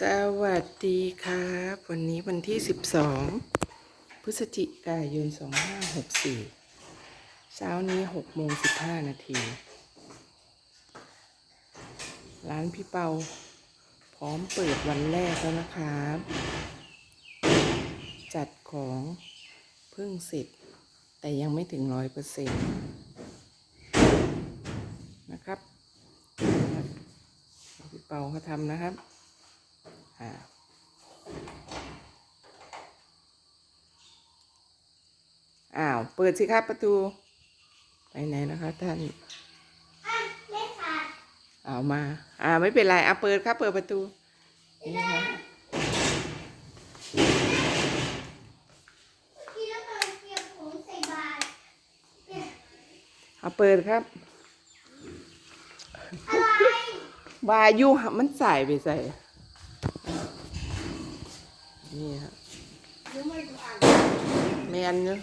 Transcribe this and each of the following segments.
สวัสดีครับ วันนี้วันที่ 12 พฤศจิกายน 2564 เช้านี้6โมง15 นาที ร้านพี่เปา พร้อมเปิดวันแรกแล้วนะครับ จัดของเพิ่งเสร็จ แต่ยังไม่ถึงร้อยเปอร์เซ็นต์นะครับ พี่เปาเขาทำนะครับ อ่าอ้าว เปิดสิครับประตู ไปไหนนะคะท่านไม่ขาดเอามา อ่า ไม่เป็นไรอะเปิดครับเปิดประตู นี่ครับพี่ต้องเอาเกียบผมใส่บาตรเนี่ยเอาเปิดครับ อะไร วายุมันใส่ไปใส่ นี่ครับยังไม่ได้อ่านแมนเนอะ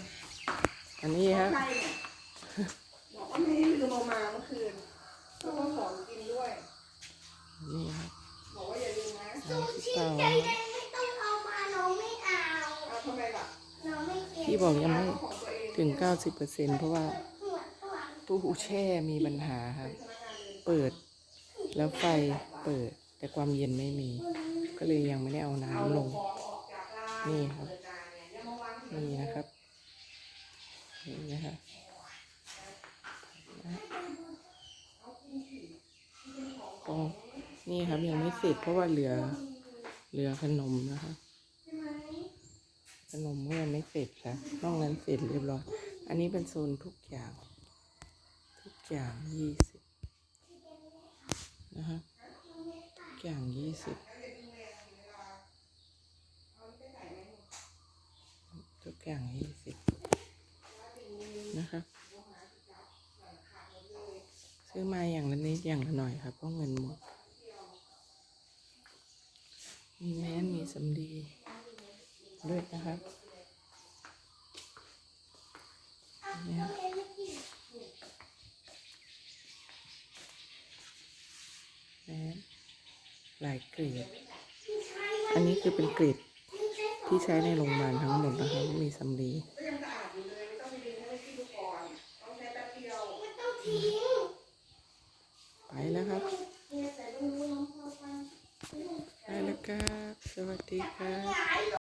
อันนี้ครับใครเนี่ยบอกว่าไม่ได้ลืมเอามาเมื่อคืนแล้วก็ของกินด้วย นี่ครับบอกว่าอย่าลืมนะซูชิใจแดงไม่ต้องเอามาน้องไม่เอาเอาทำไมล่ะน้องไม่เก็บพี่บอกยังไม่เอาของตัวเองถึง90%เพราะว่าหัวข้างหลังตู้แช่มีปัญหาครับ เปิด แล้วไฟเปิดแต่ความเย็นไม่มี ก็เลยยังไม่ได้เอาน้ำลง นี่ครับ นี่นะครับ นี่นะครับก็นี่ครับยังไม่เสร็จเพราะว่าเหลือ เหลือขนมนะครับใช่ไหมขนมก็ยังไม่เสร็จครับนอกนั้นเสร็จเรียบร้อย อันนี้เป็นโซนทุกอย่าง ทุกอย่างยี่สิบนะฮะทุกอย่างยี่สิบทุก อย่างยี่สิบนะครับซื้อมาอย่างละนิดอย่างละหน่อยครับเพราะเงินหมด มีแมสมีสำลีด้วยนะครับเนี่ยเอาเรียนไม่กินแมสหลายกรดอันนี้คือเป็นกรด ที่ใช้ในโรงพยาบาลทั้งหมดนะคะ มีสำลีไม่ต้องไปดึงให้พี่ดูก่อนต้องใช้แป๊บเดียวไปแล้วครับไปแล้วครับ สวัสดีครับ